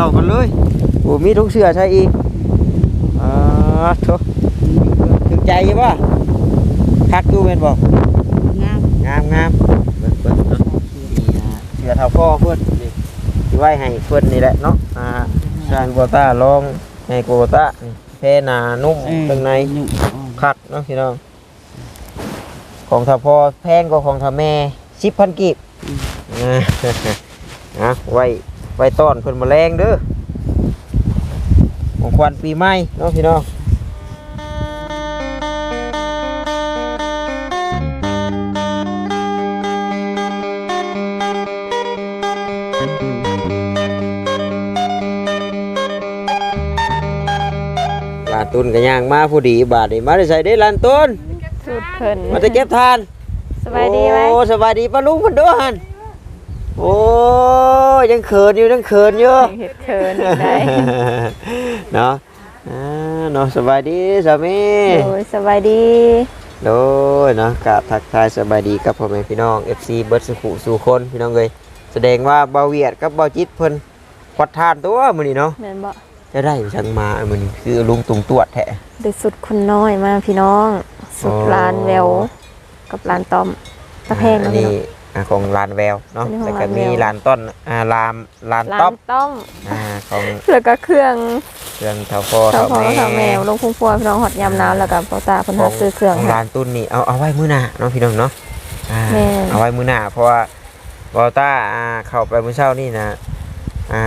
เข้ากันเลยโอ้มีทุกเสื้อใช่อีกอ่าโถถึงใจอยังบ่คักอยู่แม่นบ่งามงามงามเบิ่งเบิ่งเนาะนี่อ่าเสื้อเท่าพ่อเพิ่นนี่สิไว้ให้เพิ่นนี่แหละเนาะอ่าสร้างโบต้าลองให้โกโบต้านี่แพ่หนานุ่มเออข้างในยุ่งคักเนาะพี่น้องของถ้าพอแพงกว่าของถ้าแม่สิบพันกีบอ่านะไว้ ไว้ต้อนเพิ่นมาแรงเด้อของควันปีใหม่เนาะพี่น้องลานตุนก็ย่างมาผู้ดีบาทนี่มาได้ใส่ได้ลานตุนสุดเพิ่นมาจะเก็บทานสบายดีไหมโอ้สบายดีป้าลุงคนเด้วยหัน โอ้ยยังเขินอยู่ยังเขินอยู่เห็ดเคินอีกได้เนาะอ่าเนาะสบายดีสามีโอ้ยสบายดีโดยเนาะกราบทักทายสบายดีกับพ่อแม่พี่น้อง FC เบิร์ดสุขุสู่คนพี่น้องเลยแสดงว่าเบาเวียดกับเบาจิตเพิ่นควัดทานตัวมื้อนี้เนาะแม่นบ่จะได้ช่างมามื้อนี้คือลุงตุงตวดแท้ได้สุดคนน้อยมาพี่น้อง สุดอ๋อลานแววกับลานตอมตะแพงอัเนาะนพี่นี้น้ องอ่าของลานแววเนาะอันนี้ของแล้วก็ลานแววมีลานต้นอ่าลามลานลาต๊อนปต้อมอ่าของแล้วก็เครื่องเครื่องเท่าพ่อเท่าเท่าพ่อแม่เท่าแมวลงพุ่งพัวพี่น้องหอดยามหนาวแล้วก็เปาตาเพิ่นหาซื้อเครื่อง ของให้ร้านตุ้นนี่เอาเอาไว้มื้อหน้าเนาะพี่น้องเนาะอ่าแม่ เอาไว้มื้อหน้าเพราะว่าบอต้าอ่าเข้าไปมื้อเช้านี่นะอ่า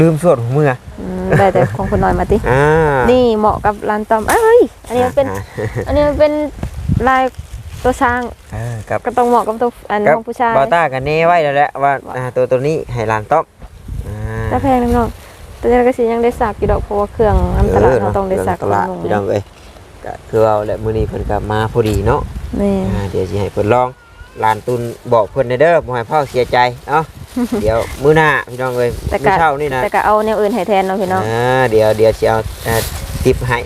ลืมสวดหัวมืออืมได้แต่ของคนน้อยมาติ อ่านี่เหมาะกับลานตอมเอ้ย อันนี้มันเป็น อ่า อันนี้มันเป็นลาย ตัวช้างเออกับก็ต้องเหมาะกับตัวอันกับของผู้ชายบอต้ากันเน่ไว้แล้วแหละว่าอ่าตัวตัวนี้ให้ร้านต๊อปอ่าตะแพงน้องๆแต่ยังก็สิยังได้สักอยู่ดอกเพราะว่าเครื่องน้ำตลาดเราต้องได้สักตลาดลงพี่น้องเอ้ยก็คือเอาแหละมื้อนี้เพิ่นก็มาพอดีเนาะนี่อ่าเดี๋ยวสิให้เพิ่นลองร้านตุนบอกเพิ่นเด้อบ่ให้พ่อเสียใจเนาะเดี๋ยวมื้อหน้าพี่น้องเอ้ยแต่มื้กะอเช้านี่นะแต่ก็เอาแนวอื่นให้แทนเนาะพี่น้องอ่าเดี๋ยวเดี๋ยวสิเอาเอ่อติปให้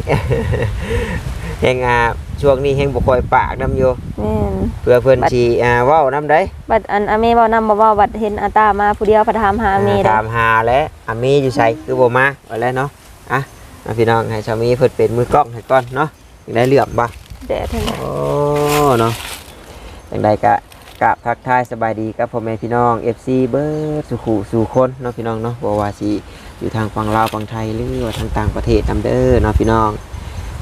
แฮงอ่า ช่วงนี้แฮงบ่ค่อยปากนํอยู่แม่นเพื่อเพิ่นสิอ่าเว้านํได้บัดอันอาเมเว้านำบ่เว้าบัดเห็นอาตามาผู้เดียวพะถามหาอาเมอ่าได้ถามหาแล้วอามีอยู่ไสคือบ่มาว่าแล้วเนาะอะอะพี่น้องให้ชามีเพิ่นเป็นมือกล้องให้ก่อนเนาะจังได้เหลื่อมบ่แดดให้โอ้เนาะจังใดก็กราบทักทายสบายดีกับพ่อแม่พี่น้อง FC เบิร์ดสุขุสู่คนเนาะพี่น้องเนาะบ่ว่าสิอยู่ทางฝั่งลาวฝั่งไทยหรือว่าทางต่างประเทศนำเด้อเนาะพี่น้อง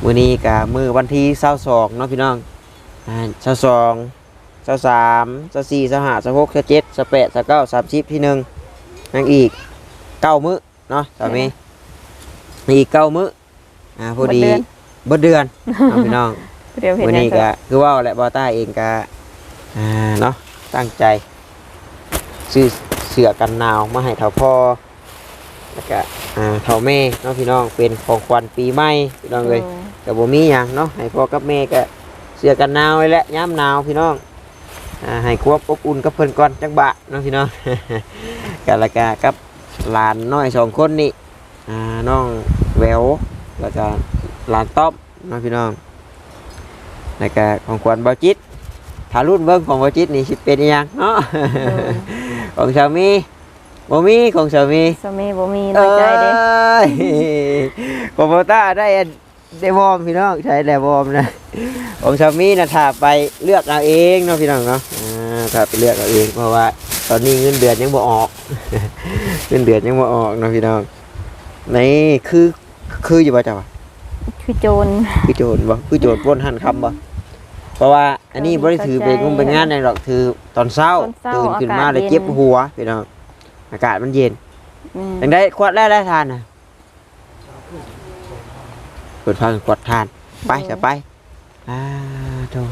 มื้อนี้ก็มื้อวันที่22เนาะพี่น้องอ่า22 23 24 25 26 27 28 29 30ที่หนึ่งยังอีกเก้ามื้อเนาะสามีมีอีกเก้ามื้ออ่าพอดีเบ่เดือนเนาะพี่น้องผู้เดียวเห็นวันหยังนี้ก็ก็คือว่าแหละบอต้าเองก็อ่าเนาะตั้งใจซื้อเสื้อกันหนาวมาให้เท่าพ่อแล้วก็อ่าเท่าแม่เนาะพี่น้องเป็นของขวัญปีใหม่พี่น้องเลย กับบ่มีหยังเนาะให้พ่อกับแม่ก็เสื้อกันหนาวไว้แหละย้ำหนาวพี่น้องอ่าให้ควบอบอุ่นกับเพิ่นก่อนจักบะเนาะพี่น้อง กันละกากับหลานน้อยสองคนนี่อ่าน้องแหววแล้วก็หลานต้อมเนาะพี่น้องแล้วก็ของขวัญบาจิตถ้ารุ่นเบิ้งของบาจิตนี่สิเป็นอิหยังเนาะ ของสามีบ่มีของสามี สามีบ่มีน้อยใจเด้อ้ยของโบต้าได้อัน ได้วอร์มพี่น้องใช้แล้ววอร์มนะของสามีนะถ้าไปเลือกเอาเองเนาะพี่น้องเนาะอ่าถ้าไปเลือกเอาเองเพราะว่า ตอนนี้เงินเดือนยังบ่ออก เงินเดือนยังบ่ออกเนาะพี่น้องนี่คือคืออยู่บ่เจ้าวะคือโจรคือโจรบ่คือโจรปล้นหันคำบ่เพราะว่าอันนี้บ่ได้ถือไปงมไปงานใดหรอกถือตอนเช้าตอนเช้าตื่นขึ้นมาอากาศเลยเย็นเจ็บหัวพี่น้องอากาศมันเย็นอืมจังได้ขวดแรกได้ทานน่ะ เปิดฟังกดทาน ไปจะไปอ่าโธ่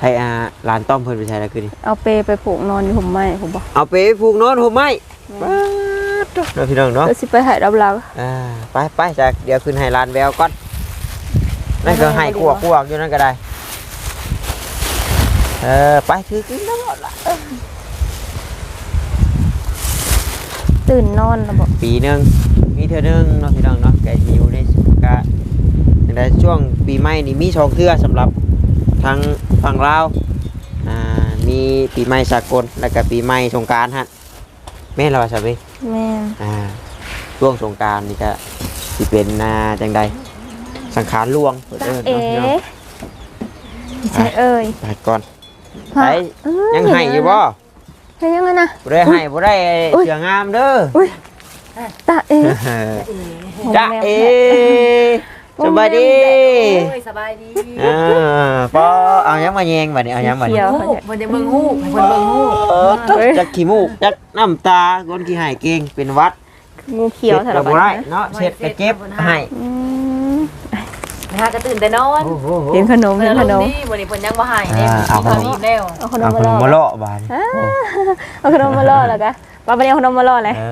ให้อ่าร้านต้อมเพิ่นไปใช้แล้วคือนี่เอาเปไปผูกนอนอยู่ห่มไม้ผมบอกเอาไปผูกโนอนผมไหมป๊าดโธ่เนาะพี่น้องเนาะแล้วสิไปหายรับเราอ่าไปไปจากเดี๋ยวขึ้นให้ร้านแววก่อนนั่นก็ให้ขวบขวบอยู่นั่นก็ได้เออไปถือขึ้นตลอดละตื่นนอนแล้วบอกปีหนึ่งมีเท่านึงเนาะพี่น้องเนาะแกสิอยู่ในกะ ในช่วงปีใหม่นี่มีสองเทื่อสำหรับทางฝั่งลาวอ่ามีปีใหม่สากลแล้วก็ปีใหม่สงกรารฮะแม่นเราใช่ไหมแม่นอ่าช่วงสงกรารนี่ก็สิเป็นนาจังใดสังขารหลวงเพิ่นจ้าเอิ้นเอ๋เนาะพี่น้อง ใช่เอ่ยไปก่อนฮะไปเอ้ยยังให้อยู่บ่ให้ยังไงนะ บ่ได้ให้บ่ได้อุ๊ย เสืองามเด้อตาเอ๋ จ้าเอ สบายดีโอ้ยสบายดีอ่าปอเอายังมาแยงบัดนี้เอายังบัดเขีนี้ยวฮู้เพิ่นจะเบิ่งฮู้เพิ่นเบิ่งฮู้เออจักขี้มูกจักน้ำตาคนขี้หายเก่งเป็นหวัดงูเขียวเช็แถดวก็บ้าบ่ได้นนะเนาะเช็ดก็เจ็บให้อืมนะฮะก็ตื่นแต่นอนโอ้โหเห็นขนมเพิ่เห็นนขลนงมนี่วันนี้เพิ่นยังบ่หายเนี่ยอ่าเอาเอาขนมแล้วเอาขนเอามขมานล่มอมาล่อบาดเอาขนมมาล่อแล้วกันปาไปเอาขนมมาล่อเลยเอ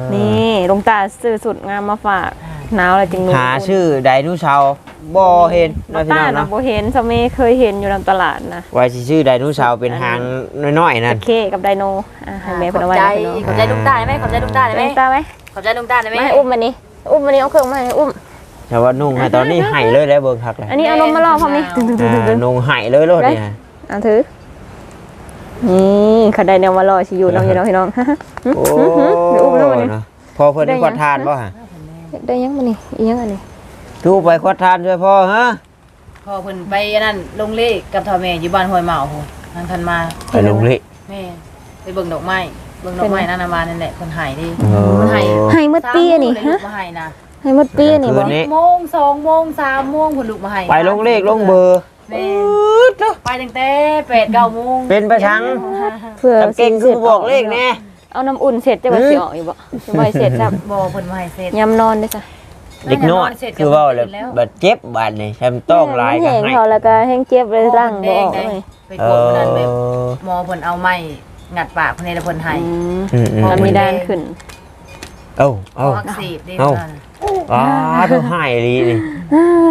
อนี่หลวงตาซื้อสุดงามมาฝาก หนาวอะไรจึงรู้หาชื่อไดโนเสาร์บ่เห็นมาเนาะพี่ต้าน้องนะเนาะโบเห็นสมัยเคยเห็นอยู่ตามตลาดนะไว้สิชื่อไดโนเสาร์เป็นหางน้อยๆนั่นตะเคกับไดโนอะให้แม่ขเพิ่นอบเอาไว้ใจให้เพิ่นขอบใจลุงตาได้ไหมขอบใจลุงตาได้เอาไหมหลวงตาไหมขอบใจลุงตาได้ไหมไม่อุ้มมันนี้อุ้มมันนี้เอาเครื่องมาให้อุ้ม แต่ว่านุ่งให้ตอนนี้ให้เลยแล้วเบิ่งคักเลยอันนี้เอานมมาล่อพร้อมนี่ตึงตึงตึงตึงตึอ่างนุ่งให้เลยโลดเนี่ย เอาถือ นี่เขาได้แนวมาล่อชิอยูน้องอยู่น้องพี่น้อง โอ้เดี๋ยวอุ้มแล้วมันนี่ เนาะพอเพิ่นได้ขวดทานบ่ฮะ ได้ยังมันนี่อีหยังอันนี้ทูไปขวดทานช่วยพ่อฮะพอเพิ่นไปอันนั้นลงเลขกับทอแม่อยู่บ้านห้วยเหมาโหทางทันมาไปลงลิแม่ไปเบิ่งดอกไม้เบิ่งดอกไม้นั่นน่ะมานั่นแหละเพิ่นหายดิเออเพิ่นหายให้หมดปีอันนี่สามมื้อเลยลูฮะกมาหายนะให้หมดปีอันนี่คืบ่นนี้โมงสองโมงสามโมงเพิ่นลุกมาหายไปลงเลขลงเบอร์แม่ไปตั้งแต่แปดเก้าโมงเป็นประชังเพื่อจำเก่งคือบอกเลขแน่ เอาน้ำอุ่นเสร็จจะมาสิออกอยู่บ่จะบ่ให้เสร็จจ้ะบ่เพิ่นมาให้เสร็จยำนอนได้จ้ะเด็กน้อยคือว่าแล้วบัดเจ็บบาดนี่แชมต้องลายแห้กันงให้เขาแล้วก็แห้งเจ็บเลยร่างบ่ออกเลยไปเอโกงอนั้นไปหมอเพิ่นเอาไม้งัดปากเพิ่นให้แล้วเพิ่นให้อืมอืมอืมมันมีด้านขึ้นเอ้าคเอ้าออักเสบได้เอ้านั่นอ้าต้องให้อีหลีนี่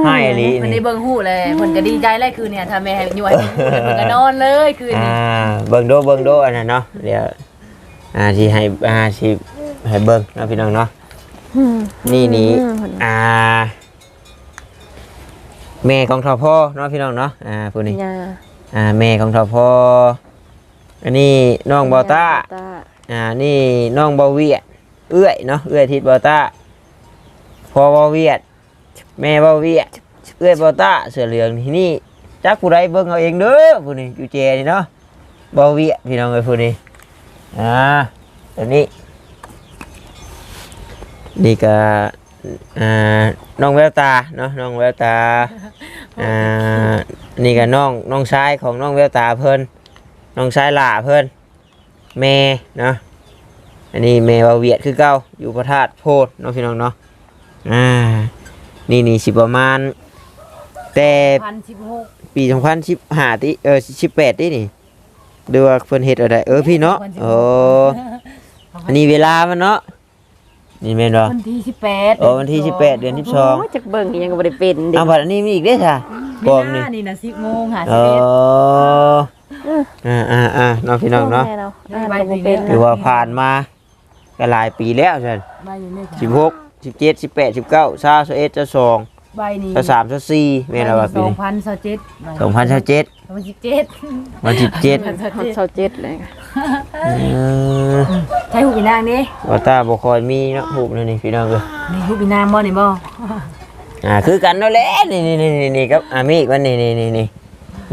ให้อีหลีเพิ่นได้นี่เบิ่งฮู้เลยเพิ่นก็ดีใจเลยคืนเนี่ยถ้าแม่ให้อยู่ให้เพิ่นก็นอนเลยคืนอ่านี้เบิ่งโดเบิ่งโดอันนั้นเนาะเดี๋ยว อ่าสิให้อ่าสิให้เบิ่งเนาะพี่น้องเนาะอืมนี่นี่อืมอ่า แม่ของทอพ่อเนาะพี่น้องเนาะอ่าผู้นี้ยาอ่าแม่ของทอพ่ออันนี้น้องเบาต้าตาอ่านี่น้องเบาเวียดเอื้อยเนาะเอื้อยทิดเบาต้าพ่อเบาเวียด แม่เบาเวียดเอื้อยเบาต้าเสือเหลืองที่นี่จักผู้ใดเบิ่งเอาเองเด้อผู้นี้อยู่เจนี่เนาะเบาเวียดพี่น้องเอ้ยผู้นี้ อ่าตัวนี้ นี่ก็อ่าน้องแววตาเนาะน้องแววตาอ่านี่ก็น้องน้องชายของน้องแววตาเพิ่นน้องชายหล่าเพิ่นแม่เนาะอันนี้แม่วาเวียดคือเก่าอยู่พระธาตุโพธิ์เนาะพี่น้องเนาะอ่านี่นี่สิประมาณแต่1,016ปี2015ติเออ18ตินี่ ดูว่าเพิ่นเฮ็ดอะไรเออพี่เนาะโอ้อันนี้เวลามันเนาะนี่แม่นบ่วันที่18โอ้วันที่18เดือนโอ้12จักเบิ่งอีหยังก็บ่ได้เป็นเด็กเอาบัดอันนี้มีอีกเด้อค่ะบอมนี่นี่นะ10โมงหาเอออ่าอ่าอ่าน้องพี่น้องเนาะแม่อ่านก็บ่เป็นถือว่าผ่านมาก็หลายปีแล้วใช่ใบนี้เลยสิบหกสิบเจ็ดสิบแปดสิบเก้าสามสิบเอ็ดสิบสอง ใบนี้สิบสามสิบสี่แม่นเราว่าปีนี้2027สองพันสิบเจ็ด2017วันสิบเจ็ดเศร้าเจ็ดเลยค่ะใช้หูปีนางนี่ว่าตาบ่คอยมีเนาะหูปนั่นนี่พี่น้องเอ้ยนี่หูปีนางบ่นี่บ่อ่าคือกันนั่นแหละนี่นี่นี่นี่นี่ครับอามีกมันนี่นี่นี่นี่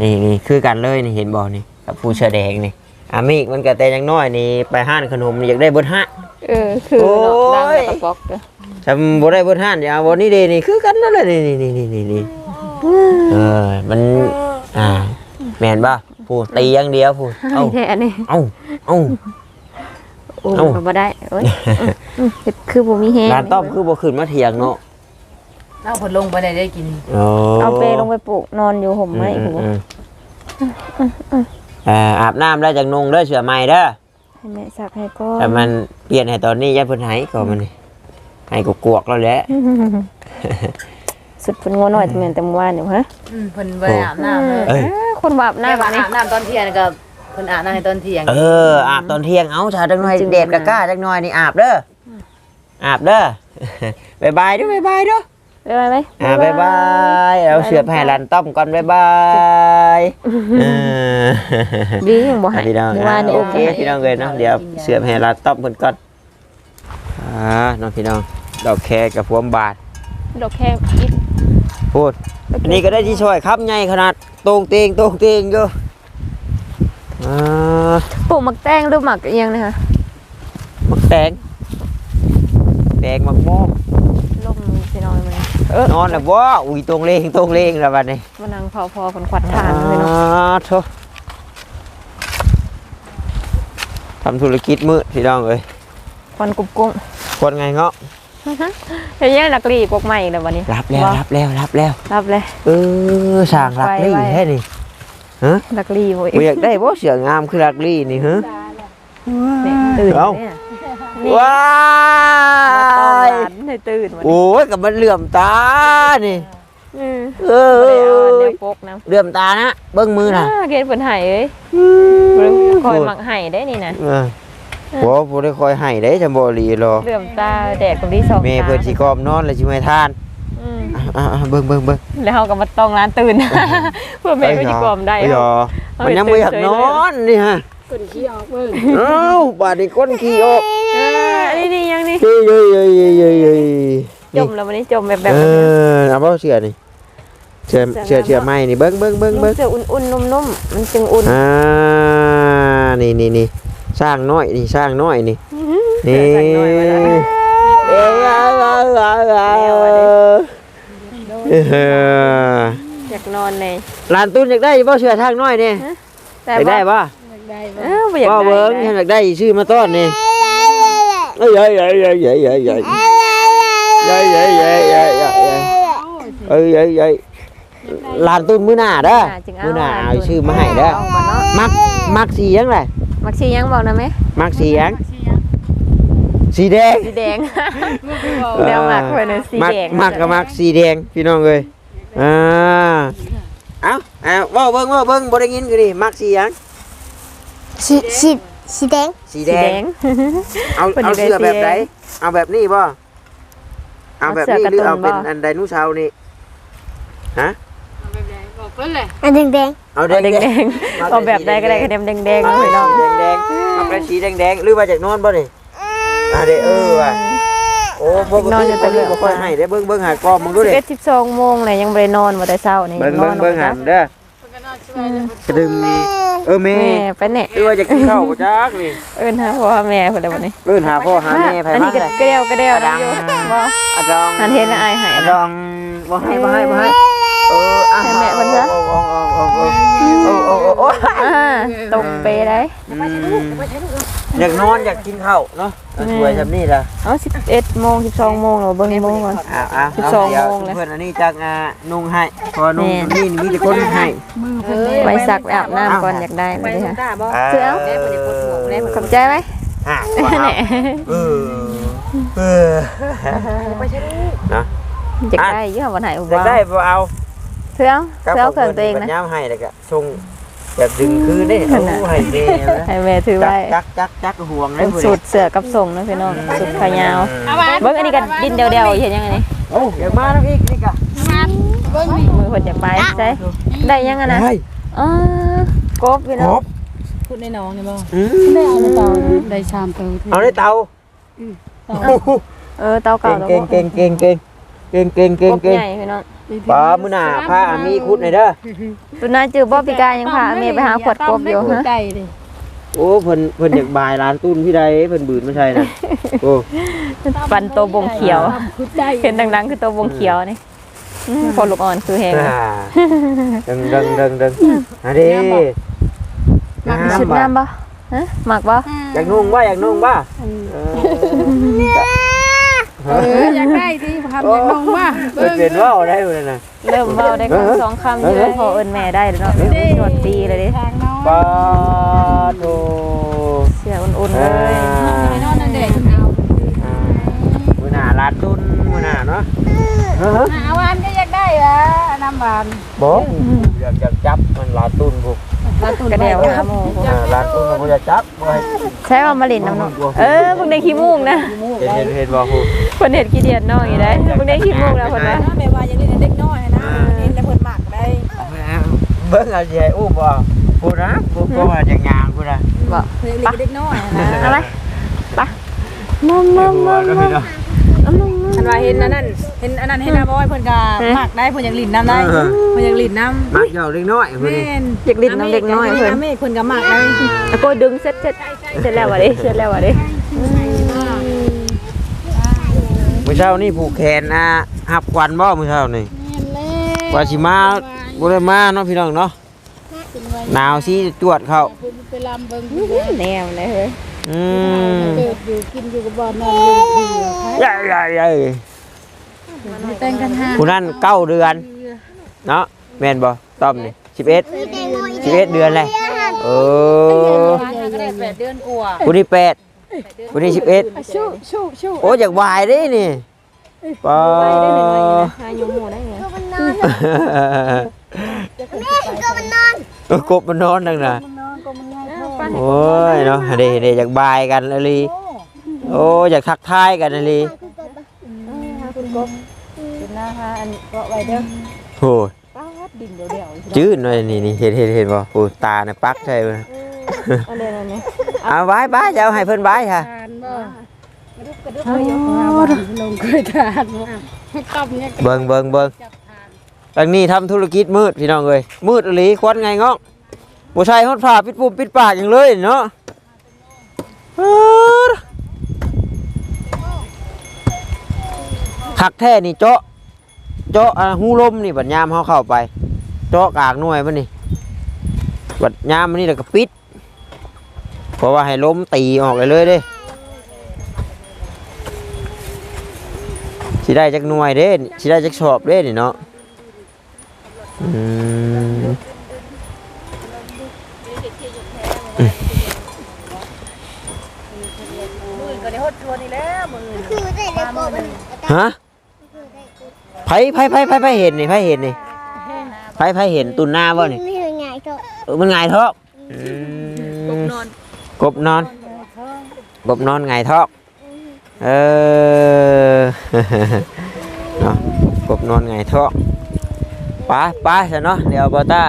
นี่นี่คือกันเลยนี่เห็นบ่นี่กับผู้แสดงนี่ อามีกมันก็แต่ยังน้อยนี่ไปห้านขนมนี่อยากได้เบิดห้า เออคือเนาะโอ้ดังยกระปอกเด้อทำบ่ได้เบิดห้านอย่าเอาบ่นี่เด้นี่คือกันนั่นแหละนี่นี่นี่นี่นี่นี่เออมันอ่าแม่นป่ะผู้ตีอย่างเดียวผู้ให้เอ้าแท้อันนี้เอ้าเอ้า โอ้เอ้า ก็บ่ได้เอ้ยอืมอืมเฮ็ดคือบ่มีแฮงร้านต้อมคือบ่ขึ้นมาเถียงเนาะเอาผลลงไปได้ได้กินโอ้เอาเปลงไปปลูกนอนอยู่ห่มไม้อืผมมอืม อ่าอาบน้ำแล้วจากนุ่งเด้อเสือใหม่เด้อให้แม่ซักให้ก็แต่มันเปลี่ยนให้ตอนนี้ยายเพิ่นให้ก็มันนี่ให้กกวกๆแล้วแหละสุดเพิ่นงัวน้อยแต่แม่นแต่เมื่อวานนี่ฮะอืมเพิ่นบ่ได้อาบน้ำเลยเอ้ยอ้าคนบาปแม่น้ำว่านี่อาบน้ำตอนเที่ยงก็เพิ่นอาบน้ำให้ตอนเที่ยงเอออาบตอนเที่ยงเอาชาจักหน่อยจริงๆเด็ดกะกล้าจักหน่อยนี่อาบเด้อออาบเด้อบ๊ายบายเด้วยบ๊ายบายเด้อ ได้ไหมอ่าบ๊ายบายเอาเสือแผ่ลันต้อมก่อนบ๊ายบายเออดียังบ่ให้พี่น้องเมื่อวานนี่โอโอเคเคพี่น้องเลยเนาะเดี๋ยวเสือแผ่ลันต้อมเพิ่นก่อนอ่อ่าน้องพี่น้องดอกแคกับพวมบาทดอกแค่อิดพูดอันนี้ก็ได้ที่ช่วยครับใหญ่ขนาดตรงเตงตรงเตงอยู่อ่าปลูกหมักแตงหรือหมักเอียงนะคะมักแตงแตงมักโมกลมสิน้อยมัน เออนอนแล้วว้าอุ้ยตรงเลงตรงเลงแล้วบัดนี้มานั่งพอพอคนขวัดทานเลยเนาะอ่าโถทำธุรกิจมืดพี่น้องเอ้ยควันกรุบกุ้งคนไงเงาะเฮ้ยยังนักรีปกใหม่เลยวันนี้ รับแล้วบ่รับแล้วรับแล้วรับเลยเออสร้างรักลี่ไว้ไว้แค่นี้นักรีโว้ยบ่อยากได้บ่เสืองามคือรักลี่นี่ฮะเนี่ยตื่นเอ้าเนี่ย นี่ว้ามาต้อนยร้านให้ตื่นวันนี้โอ้ยกับมันเหลื่อมตานี่อืมเออบ่ได้เอาอันเดียวปกนะเหลื่อมตานะเบิ้งมือน่ะอ่าเกณฑ์เพิ่นให้เอ้ยคอยหมักให้ได้นี่นะเออโอ้บ่ได้คอยให้ได้จำบ่หลีหรอเหลื่อมตาแดดตรงที่สองแม่เพิ่นสิกอมนอนแล้วสิมาทานอืมอะๆๆเบิ่งเบิ่งเบิ่งแล้วเขาก็มาต้องร้านตื่น เพื่อแม่ก็สิกลอมได้ เอ้ยเอาอ๋อมันยังบ่อยากนอนนี่ฮะ ก้นขี้ออกเบิ่งเอ้าบาดนี้ก้นขี้ออกเออนี่นี่ยังนี่เฮ้ยเฮ้ยเฮ้ยเฮ้ยเฮ้ยเฮ้ยจมแล้ววันนี้จมแบบแบบเออเอาบ่เสือนี่เสือเสือเสือไม้นี่เบิ่งเบิ่งเบิ่งเบิ่มงเสืออุ่นๆนุ่มๆมันจึงอุ่นอ่านี่นี่นี่สร้างน้อยนี่สร้างน้อยนี่นี่อสั่งหน่อยาแล้วเอ้ยเออเออเอออยากนอนเลยหลานตุ้นอยากได้บ่เสือทางน้อยนี่แต่อยากได้บ่ เออบ่อยากบ่ได้เบิ่งได้ฉันอยากได้ชื่อมาต้อนนี่เอ้ยเอ้ยเอ้ยเอ้ยเอ้ยเอ้ยเอ้ยเอ้ยเอ้ยเอ้ยเอ้ยเอ้ยเอ้ยเอ้ยเอ้ยหลานตุ้นมื้อหน้าเด้อจึงมื้อหน้าเอาชื่อมาให้เด้อเอามาเนาะมักมักสีหยังไงมักชียังบอกนะไหมมักสีหยังสีแดงสีแดงแนวมักไว้เลยสีมักแดงมักก็มักสีแดงพี่น้องเอ้ยอ่าเอ้าเอ้าเว้าเบิ่งเว้าเบิ่งบ่ได้ยินคือดิมักสีหยังสีสีสีแดงสีสีแดแดงงเอาเพิ่นเอาอยากได้เสื้อแบบ สีแดไหนงเอาแบบนี้บ่เอาแบบนี้เอาหเสื้รืออการ์ตูนเอาเป็นบ่อันไดโนเสาร์นี่ฮะอันแดงแดงเอาแดเอางแดงแดแดงงเอาแบบใดก็ได้คะแนนแดงแดงๆเลยเนาะแดงแดงเอาไปสีแดงแดงหรือว่าจากนอนบ่นี่อ่าเด้เออว่ะโอ้ปกติคนนี้บ่ค่อยให้ได้เบิ่งเบิ่งหากล้องมึงดูดิสิบเอ็ดสิบสองโมงเลยยังบ่ได้นอนบ่ได้เช้านี่เบิ่งนเบิ่องนเบิ่งหันเด้ออืม กระดึงเออแม่ไปแน่คือว่จะกินข้าวบ่จักนี่เอินหาพ่อแม่คนเดียวบันี้เอินหาพ่อหาแม่ไปอันนี้ก็ระเดียวกระเดียวนะอยู่บ่อาจองอันเห็นแล้วอาหายอาจนองบ่ให้บ่ให้บ่ให้เอออะโอ้โอ้โอ้โอ้โอ้โอ้โอ้อ่าตกเปได้ อืม อยากนอนอยากกินข้าวเนาะเอาสวยแบบนี้ล่ะเอา11โมง12โมงแล้วเบิ่งโมงก่อน อ้าวอ้าวสิบสองดี๋ยวโมงเลย เพื่อนอันนี้จักอ่านุ่งให้เพอนุ่งแม่นี่มีแต่คนให้ไปซักไปอาบน้ำก่อนอยากได้เลยค่ะอ่าเสื้อเอาขอบใจไหมอะว้าวแหน่เออเออเนาะอยากได้เยอะวันไหนอุอยากบาได้บ่เอาเสื้อเอาเสื้อเอาเครื่องตัวเองนะย้ำให้แล้วก็ส่ง แบบดึงคืนได้นั่เอานน่ะให้แม่นะให้แม่ถือจัไว้กจักจักจักห่วงได้เป็นพุ่นสูตรเสือกับส่งนะพี่น้องสูตรขายาวเบิ้งอันนี้ก็ดินเดียวๆเห็นยังไงนี่โอ้อยากมาแล้วอีกนี่กะมือคนอยากไปใช่ได้ยังไงนะได้อ๋อกบพี่คน้รองบพูดในน้องนี่บ่อืมได้เอาในเตาได้ชามเตาเอาในเตาเออเตาเก่าเก่งเตาเก่งเก่งเก่งเก่งเก่งเก่งกบเก่งใหญ่พี่น้อง ปลามื้อหน้าพาอามีคุดหน่อยเด้อตุน่าจือบ่ปีกายยังพาเมย์ไปหาขวดกบอยู่ฮะไก่ดิโอ้เพิ่นเพิ่นอยากบายร้านตุ้นพี่ใดเพิ่นบืนไม่ใช่นะโอ้ปันตัวบงเขียวคุดได้เห็นดังๆคือตัวบงเขียวนี่อืมพอลูกอ่อนคือแหงอ่าดึงดึงดึงดึงอันนี้ชุดบ่งามบ่ฮะหมักบ่อยากนุ่งบ่อยากนุ่งบ่ เอออยากได้ที่ทำอยากลงว่าเพิ่นเป็นว่าได้เลยนะเริ่มเว้าได้คำสองคำอยู่พอเอิ้นแม่ได้แล้วเนาะชวนปีเลยดิปาโตเสียอุ่นๆเลยนอนนั่นเด็กเอามือหนาร้านตุ้นมือหนาเนาะเออหาวันก็อยากได้วะน้ำหวานบ่อยากจะจับมันร้าตุนพวกร้าตุนกระเดียวหาโมอ่าร้านตุ้นก็บ่จะจับใช้ว่ามาลินน้ำนาะเออพวกเด็กขี้มูกนะขี้มู เห็นเห็นเห็นบ่ฮู้คนเห็ดขี้เดียดน้องอยู่ได้พวกเด็กขี้มูกนะคนว่าแม่ว่าอย่างนี้เด็กน้อยนะนี่แล้วเพิ่นหมักได้เบิ่งเอาสิให้อุ้มบ่กูนะกูก็ว่าจังยางกูนะบอกเด็กเด็กน้อยนะอะไรไปมัมมัมมัมก็มัพี่มน้องอันว่าเห็นอันนั้นเห็นอันนั้นเห็นนะบ่อยเพิ่นก็มักได้เพิ่นอยากลิ้นน้ำได้เออเพิ่นอยากลิ้นน้ำมักเจ้าเล็กน้อยคนแม่นี้นอยากลิ้นน้ำเด็กน้อยเพิ่นแม่เพิ่นก็มักได้แล้วก็ดึงเสร็จเสร็จเสร็จแล้ววะดิเสร็จแล้ววะดิ มื้อเช้านี่ผูกแขนอะหับควันบ่มื้อเช้านี่ว่าสิมาบ่ได้มาเนาะพี่น้องเนาะหนาวสิจวดเข้าไปลำเบิ่งแนวเลยเฮ้ยอืมเกิดอยู่กินอยู่กับบ้านนอนอยู่ที่เหลือค่ะใหญ่ใหญ่ใหญ่แต่งกันหาผู้นั้นเก้าเดือนเนาะแม่นบ่ต้อมนี่สิบเอ็ดสิบเอ็ดเดือนเลยเออบ้านก็ได้แปดเดือนก ว่าผู้นี้แปดผู้นี้สิบเอ็ดชู้ชู้ชู้โอ้อยากวายเด้นี่ปอไปได้หนึ่งหน่อยนะอายุหมู่ได้ไงเออกบมันนอนดังน่ะป้าโอ้ยเนาะเดเดอยากบายกันอะลีโอ้อยากทักทายกันอะลีคุณกบเป็นหน้าฮะอันเกาะไว้เด้อโอ้ยป้าดินเดี่ยวๆจืดหน่อยนี่นี่เห็นเห็นเห็นบ่โอ้ตาเนี่ยปักใช่ไหม อันนี้อันนี้เอาไว้บ้าจะเอาให้เพิ่นบายค่ะทานบ่กระดึ๊บไปยกมาว่าลงเคยทานบ่ตับเนี่ยเบิ่งเบิ่งเบิ่งทางนี้ทำธุรกิจมืดพี่น้องเอ้ยมืดอหลีควันไงง้องบ่ใช่ฮอดผ้าปิดปุ่มปิดปากอย่างเลยเนาะฮู้ดคักแท้นี่เจาะ เจาะอ่าหูลมนี่บัดยามเฮาเข้าไป เจาะกากหน่วยมันนี่บัดยามมันนี่แล้วก็ปิด เพราะว่าให้ลมตีออกเลยเลยเด้สิได้จักหน่วยเด้สิได้จักชอบเด้นี่เนาะอืมมื้อก็ได้ฮดชวนนี่แหล้วมื้อคือได้เลยบ่มันฮะไผไผไผไผไผเห็นนี่ไผเห็นนี่ไผไผเห็นตุนหน้าบ่นี่ไม่เห็นไงเจ้าเออมันไงายท้องอืกบมนอน กบนอน กบนอนไงท้องเออเนาะกบนอนไงท้องไปไปซะเนาะเดี๋ยวบอต้า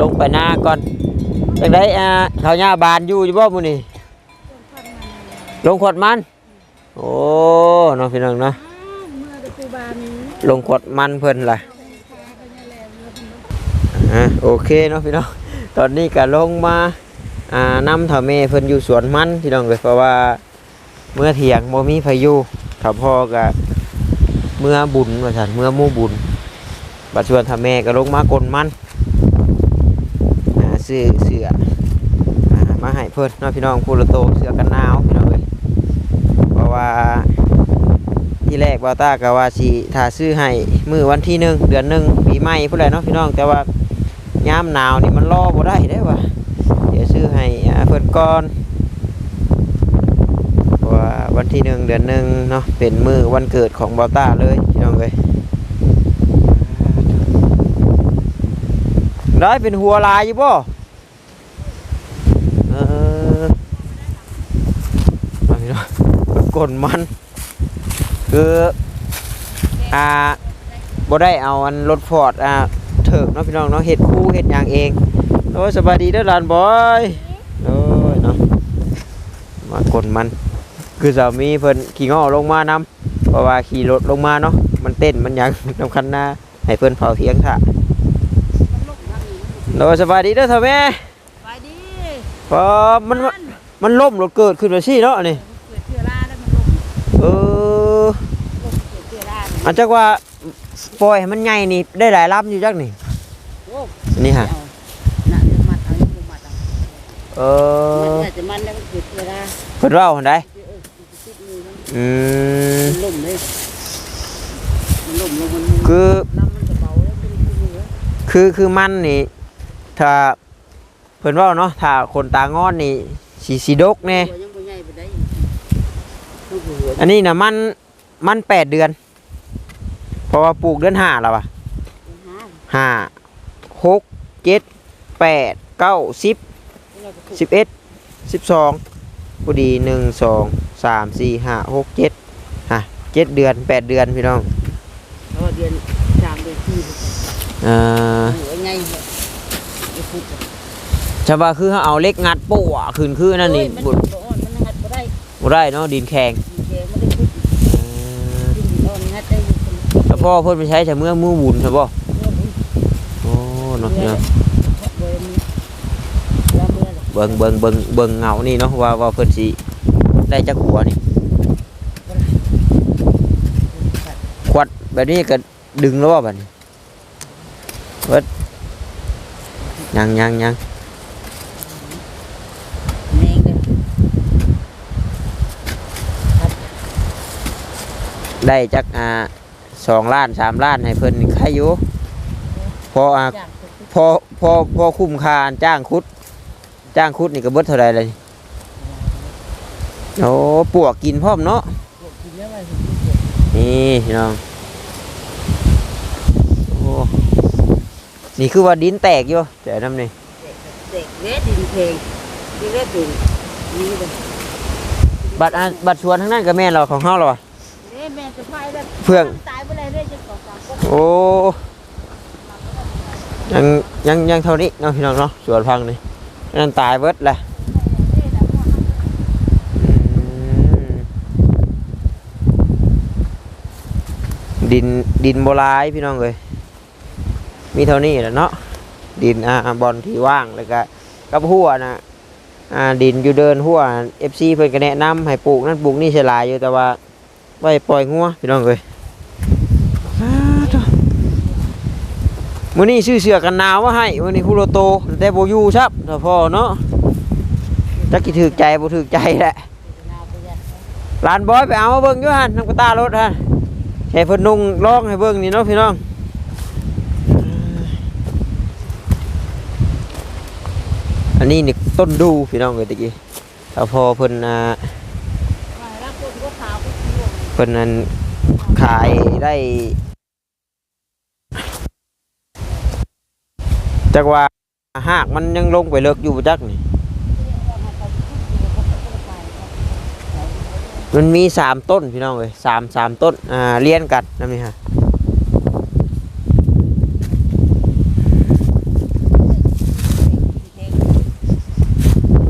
ลงไปหน้าก่อนจังไดอ่าเขาหญ้าบานอยู่อยู่บ่มื้อนี้ลงขวดมัน โอ้เนาะพี่น้องเนาะลงขวดมันเพิ่นล่ะอะโอเคเนาะพี่น้องตอนนี้ก็ลงมา อ่านำถ่าเมเพิ่นอยู่สวนมันพี่น้องเลยเพราะว่าเมื่อเถียงบ่มีพายุถ้าพ่อก็เมื่อบุญว่าซั่นเมื่อมู่บุญบัดชวนถ่าแม่ก็ลงมากลมันอ่าซื้อเสื้อมาให้เพิ่นเนาะพี่น้องพูละโตเสื้อกันหนาวพี่น้องเอ้ยเพราะว่าที่แรกบาต้าก็ว่าสิถ้าซื้อให้มือวันที่หนึ่งเดือนหนึ่งปีใหม่พุ่นแหละเนาะพี่น้องแต่ว่ายามหนาวนี่มันรอบ่ได้เด้ว่ะ เดี๋ยวซื้อให้เพิ่นก่อนว่าวันที่หนึ่งเดือนหนึ่งเนาะเป็นมือวันเกิดของบอต้าเลยพี่น้องเลยได้เป็นหัวลายอยู่บ่เออมาพี่น้องกลมัน คือ อ่าบ่ได้เอาอันรถฟอร์ดอ่าเถิกเนาะพี่น้องเนาะเฮ็ดคู่เฮ็ดหยางเอง โอ้ยสบายดีเด้อหลานบอยโอ้ยเนาะมากดมัน คือสามีเพิ่นขี่ง้อลงมานำเพราะว่าขี่รถลงมาเนาะมันเต้นมันหยังนำคันหน้าให้เพิ่นเผาเพียงท่าโอ้ยสบายดีเด้อเฒ่าแม่ไปดีพอมันมันมันล่มรถเกิดขึ้นมาซี่เนาะนี่เกิดเชื้อราแล้วมันลงเออเกิดเชื้อราอันจักว่าปล่อยให้มันใหญ่นี่ได้หลายลำอยู่จักนี่โอ้นี่ฮะน่ะเดี๋ยวมัดเอาอยู่มัดเอา เอมันอน่าจะมันแล้วมันเกิดเชื้อราเพิ่นเว้าหั่นได้เออติดมือมันอืมมันล่มเลยมันล่มลงมันคือ น้ำมันก็เบาแล้วเป็นมือคือคือมันนี่ ถ้าเพิ่นเว่าเนาะถ้าคนตางอนนี่สีสีดกแน่หัวยังบ่ใหญ่ปานใดต้องหัวอันนี้นะมันมันแปดเดือน เพราะว่าปลูกเดือนห้าแล้วอะหาห้าหกเจ็ดแปดเก้าสิบ สิบเอ็ดสิบสองพอดีหนึ่งสองสามสี่ห้าหกเจ็ดฮะเจ็ดเดือนแปดเดือนพี่น้องเพราะว่าเดือนสามเดือนสี่อ่าหัวใหญ่ไอ้พุดชาวบ้านคือเขาเอาเล็กงัดโป้อะขึ้นคือนั่นนี่มันบุบ่อ่อนมันหัดบ่ได้บบ่ได้เนาะดินแข็งเดี๋ยวมันได้คุดเออดินนอนงัดได้อยู่คนแล้วพ่อเพิ่นไปใช้แต่เมื่อมือบุญใช่บ่เมื่อบุญโอ้เนาะเมื่อเนาะเมื่อมีแล้ว เบิ่งเบิ่งเบิ่งเบิ่งเงานี่เนาะว่าว่าเพิ่นสิได้จักหัวนี่ขวดแบบนี้ก็ดึงแล้วว่าบัดนี้เบิดยังยังยังแมงได้จักอ่าสองล้านสามล้านให้เพิ่นนี่ใครอยู่พออ่าพอพอพอคุ้มค่าจ้างคุด จ้างคุดนี่ก็เบิดเท่าไรเลยโอ้ปวกกินพร้อมเนาะพวกกินแล้วมันสิคุดเจ็บนี่พี่น้องโอ้นี่คือว่าดินแตกอยู่แต่น้ำนี่เด็กเล็ดดินเพลงดินเล็ดดินนี่เลยบัตรอะบัตรชวนทั้งนั้นกับแม่นเราของเฮาเราอะเอ้แม่จะพายแบบเพื่องตายไปเลยเรื่อยจนกว่าสามคนโอ้ยังยังยังเท่านี้เนาะพี่น้องเนาะสวนพังนี่ นั่นตายเบิดแหละดินดินโบราณพี่น้องเลยมีเท่านี้แหละเนาะดินอ่าบอลที่ว่างแล้วก็กับหัวนะอ่าดินอยู่เดินหัวเอฟซีเพิ่นก็แนะนำให้ปลูกนั่นปลูกนี่เฉลายอยู่แต่ว่าไว้ปล่อยงัวพี่น้องเลยอ้าวเจ้า มื้อนี้ซื้อเสื้อกันหนาวมาให้มื้อนี้ฮูโรโตแต่บ่อยู่ครับถ้าพ่อเนาะจักสิถูกใจบ่ถูกใจแหละหลานบอยไปเอามาเบิ่งอยู่หั่นน้ำกระตารถหั่นให้เพิ่นนุ่งร้องให้เบิ่งนี่เนาะพี่น้องอันนี้นี่ต้นดูพี่น้องเอ้ยตะกี้ถ้าพอเพิ่นอ่ามาแล้วคนก็ขาวก็ขี้วงเพิ่นนั้นขายได้ จักว่าหากมันยังลงไปเลิกอยู่บ่จักนี่ มันมีสามต้นพี่น้องเลยสามสามต้น อ่าเลี้ยนกันนั่นนี่ฮะ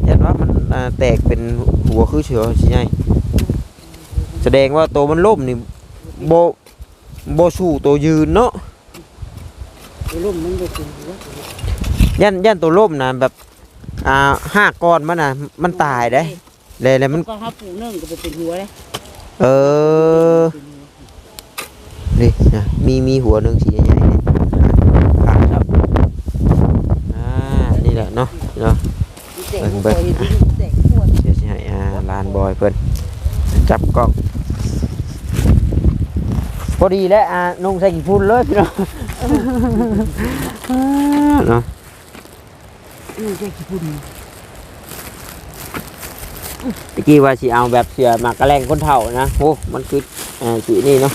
เห็นว่ามันแตกเป็นหัวคือเฉือใช่ไหมแสดงว่าตัวมันล่มนี่โบโบสู้ตัวยืนเนาะ ลุ่มมันจะกินหัวยันยันตัวล่มนะแบบอ่าห้าก้อนมันน่ะมันตายได้เลยเลยมันก็ห้าปูนึ่งก็เป็นหัวเลยเออนี่นะมีมีหัวหนึ่งสีใหญ่ๆเนี่ยขาดครับอ่านี่แหละเนาะเนาะเด็กหัวเห็นเด็กหัวเสียสิให้อ่าลานบอยเพิ่นจับกล้องพอดีแล้วอ่านุ่งใส่กี่พุ่นเลยพี่น้องอ่า เนาะนี่เด็กขี้พุ่นตะกี้ว่าสิเอาแบบเสือหมากกระแลงคนเฒ่านะโอ้มันคืออ่าสีนี่เนาะ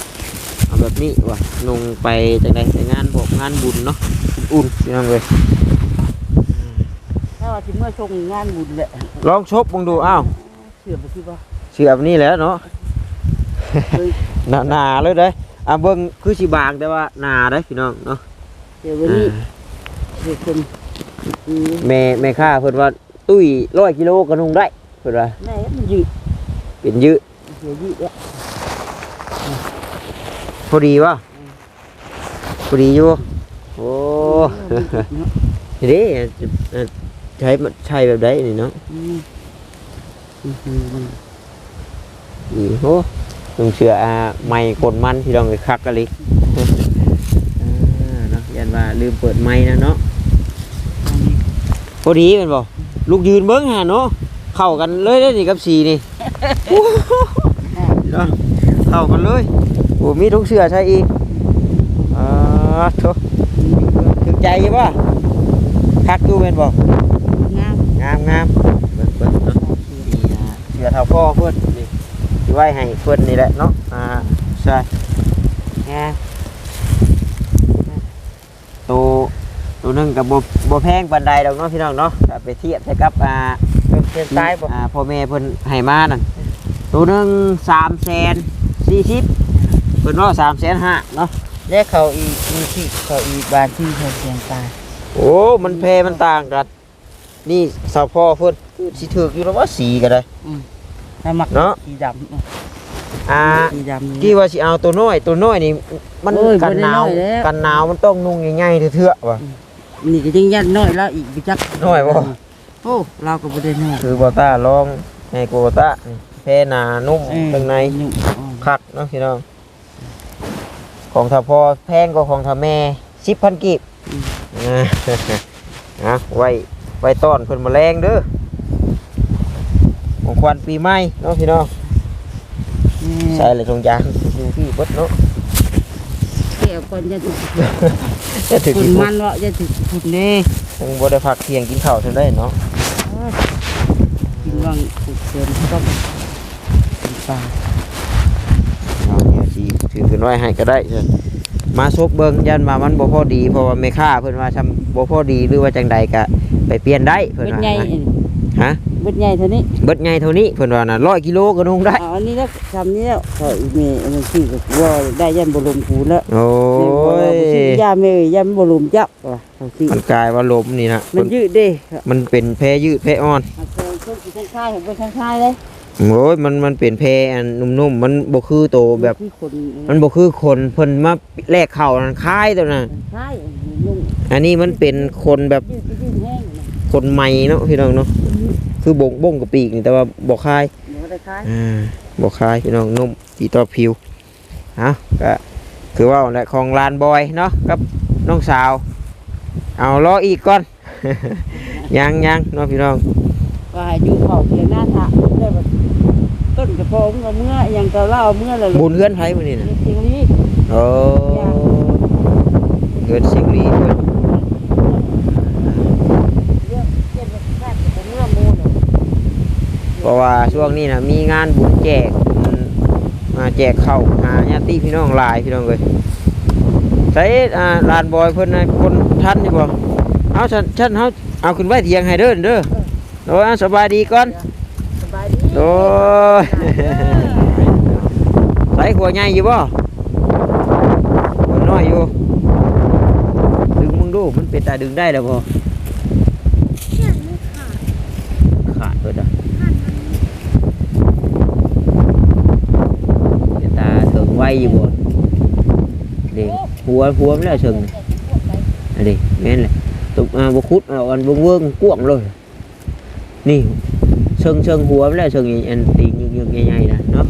เอาแบบนี้ว่ะนุ่งไปจังไดไปงานบอกงานบุญเนาะอุ่นๆพี่น้องเลยถ้าว่าที่เมื่อชงงานบุญแหละลองชบมึงดูอ้าวเสื่อมไปที่ว่เสือแบบนี้แหล้วเนาะ หนาหนาเลยเด้อ อะเบิ่งคือสิบางแต่ว่าหนาเด้อพี่น้องเนาะเดี๋ยววันนี้เด็กคนแม่แม่ค้าเพิ่นว่าตุ้ยร้อยกิโลก็นุ่งได้เพิ่นว่าแม่มันยืดเป็นยืดเดี๋ยวยืดแล้วพอดีป่ะพอดีอยู่โอ้นี่เด้เอ่อใช้ใช้แบบใดนี่เนาะอีโห นุ่งเสืออ่าไม้กลมันพี่น้องเลยคักกะลิอ่าเนาะยันว่าลืมเปิดไม้นะเนาะพอดีแมันบอกลูกยืนเบิ้งหาเนาะเข้ากันเลยได้อนี่กับสีนี่โอ้โหเนาะเข้ากันเลยโอ้มีทุกเสื้อใช่อีกอ่าโถถึงใจอยังป่ะคักดูเป็นบอกงามงามงามเบิ่งเบิ่งเนาะนี่อ่าเสื้อเท่าพ่อเพื่อนนี่สิ ไว้ให้เพื่อนนี่แหละเนาะอ่าใช่งามตัวตัวหนึงกับโบแพงปันใดดอกเนาะพี่น้องเนาะถ้าไปเทียบใช้กับอ่าเป็นซ้ายบ่อ่าพ่อแม่เพิ่นให้มานั่นตัวหนึงสามแสนสี่สิบเพิ่นว่าสามแสนห้าเนาะแล้วเขาอีมีที่เขาอีบานที่เขาเสียงตายโอ้มันเพมันต่างกันนี่สาวพ่อเพิ่นคือสิถือกอยู่แล้วว่าสีก็ได้ถ้ ถ้ามักเนาะ สีดอ่าำสีดำ กี่ว่าสิเอาตัวน้อย ตัวน้อยนี่มันโอ้ยกันหนาวบ่ได้น้อยแล้ว กันหนาวมันต้องนุ่งใหญ่ๆเถื่อๆว่ะ นี่ก็ยังยันน้อยแล้วอีกไปจักน้อยบ่ โอ้เราก็บ่ได้น้อยคือบอต้าลองให้กูบอต้านี่แพหนานุ่มเออข้างในยุ่งคักเนาะพี่น้องของถ้าพอแพงก็ของถ้าแม่สิบพันกีบนะ นะไว้ไว้ต้อนเพิ่นมาแรงเด้อ ของควันปีใหม่เนาะพี่น้องใส่เลยตรงยางอยู่ที่เบดเนาะเกี่ยวก่อนจะถึงจะถึงฝุ่นที่มันวะจะถึงฝุ่นเน่คงบ่ได้พักเที่ยงกินข้าวทันได้เนาะกินว่างฝุ่นเกินต้องเป็นปลาเอาเดี๋ยวสิถือขึ้นไว้ให้ก็ได้เถอะมาซบเบิ่งยันมามันบ่พอดีเพราะว่าแม่ค้าเพิ่นว่าทำบ่พอดีหรือว่าจังใดก็ไปเปลี่ยนได้เพิ่นเบ็ดว่าใหญ่นะฮะ เบ็ดใหญ่เท่านี้เบิดใหญ่เท่านี้เพิ่นว่าน่ะ100กิโลก็นุ่งได้เอาอันนี้แล้วทำนี้แล้วเขาอีเมย์มันชื่อก็ว่าได้ยันบรมคูแล้วโอ้เนี่ยยยาเมย์ยันบรมจับว่ะเขาชื่อมันกลายว่าลมนี่นะมันยืดเด้มันเป็นแพยืดแพอ่อนเอาเคยเคยกินข้างค่ายเห็นเป็นข้างค่ายเลยโอ้ยมันมันเป็นแพอันนุ่มๆมันบ่คือโตแบบที่คนมันบ่คือคนเพิ่นมาแลกเข้านั่นคายตัวน่ะค่ายนุ่งอันนี้มันเป็นคนแบบยืดยืดแห้งคนใหม่เนาะพี่น้องเนาะ คือบงบงกับปีกนี่แต่ว่าบ่คายเดี๋ยวได้ค่ายอ่าบอกคายพี่น้องนุ่มตีต่อผิวเอาก็คือว่าแหละของลานบอยเนาะกับน้องสาว เอารออีกก่อน ยังยังเนาะพี่น้องก็ให้อยู่เขาเพียงหน้าทะได้แบบต้นกระโปรงกับเมื่อยังก็เล่าเมื่อเลยบุญเฮือนไผมื้อนี้น่ะจริงนี่โอ้เฮือนสิงรีเพิ่น เรื่องเจ็บแบบแค่เป็นเมื่อมูเลย เพ ราะว่าช่วงนี้น่ะมีงานบุญแจกอืมมาแจกข้าวหาญาติพี่น้องหลายพี่น้องเอ้ยใส่อ่าลานบอยเพิ่นน่ะคนทันอยู่บ่เอาฉันฉันเฮาเอาขึ้นไว้เถียงให้เด้อเด้อโอ้ยสบายดีก่อนสบายดีโอ้ยใส่ขวดใหญ่อยู่บ่ขวดน้อยอยู่ ดึงมึงดูมันเป็นตาดึงได้แล้วบ่ เชือกไม่ขาด ขาดเบิดอะ ขาดมัน เป็นตาเถิงไว อยู่บ่เด็กหัวหัวมันแล้วเถิงอันนี้แม่นเลยตุกอ่าบ่คุดเอาอันบิ่งเบิ่งกวงเลยนี่เชิงเชิงหัวมันแล้วเชิงอันตีนยึกๆใหญ่ๆนะเนาะ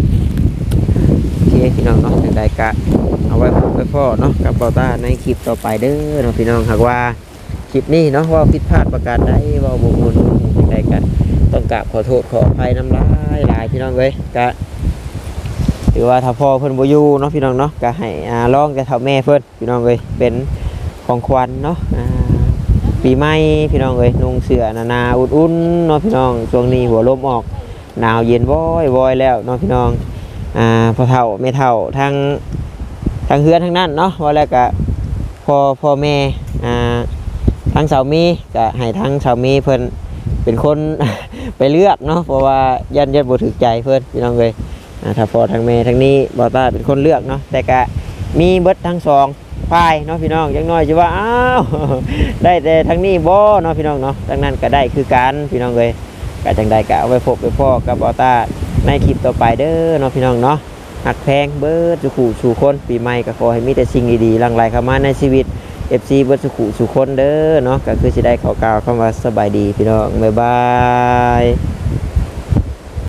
โอเคพี่น้องเนาะจังใดกะเอาไว้พบไว้พ่อเนาะกับเบาตาในคลิปต่อไปเด้อเนาะพี่น้องหากว่าคลิปนี้เนาะว่าผิดพลาดประการใดว่าบุญบุญใดกันต้องกราบขอโทษขออภัยน้ำลายหลายพี่น้องเว้ยกะ ถือว่าถ้าพ่อเพิ่นบ่อยู่เนาะพี่น้องเนาะก็ให้อ่าร้องกับเฒ่าแม่เพิ่นพี่น้องเว้ยเป็นของขวัญเนาะอ่าปีใหม่พี่น้องเว้ยนุ่งเสื้อหนาอุ่นๆเนาะพี่น้องช่วงนี้หัวลมออกหนาวเย็นว้อยว้อยแล้วเนาะพี่น้องอ่าพ่อเฒ่าแม่เฒ่าทั้งทางเฮือนทางนั้นเนาะว่าแล้วก็พ่อพ่อแม่อ่าทางสามีก็ให้ทางสามีเพิ่นเป็นคน ไปเลือกเนาะเพราะว่ายันยันบ่ถูกใจเพิ่นพี่น้องเลยอ่า ถ้าพอทางแม่ทางนี้บ่ตาเป็นคนเลือกเนาะแต่ก็มีเบิดทั้งสองฝ่ายเนาะพี่น้องจังน้อยสิว่าอ้าวได้แต่ทางนี้บ่เนาะพี่น้องเนาะทางนั้นก็ได้คือกันพี่น้องเลยก็จังใดก็เอาไว้พบไปพ่อกับบ่ตาในคลิปต่อไปเด้อเนาะพี่น้องเนาะหักแพงเบิร์ดสุขุสู่คนปีใหม่ก็ขอให้มีแต่สิ่งดีๆหลังไหลเข้ามาในชีวิต FC เบิร์ดสุขุสู่คนเด้อเนาะก็คือสิได้ขอกล่าวคำว่าสบายดีพี่น้อง บ๊ายบาย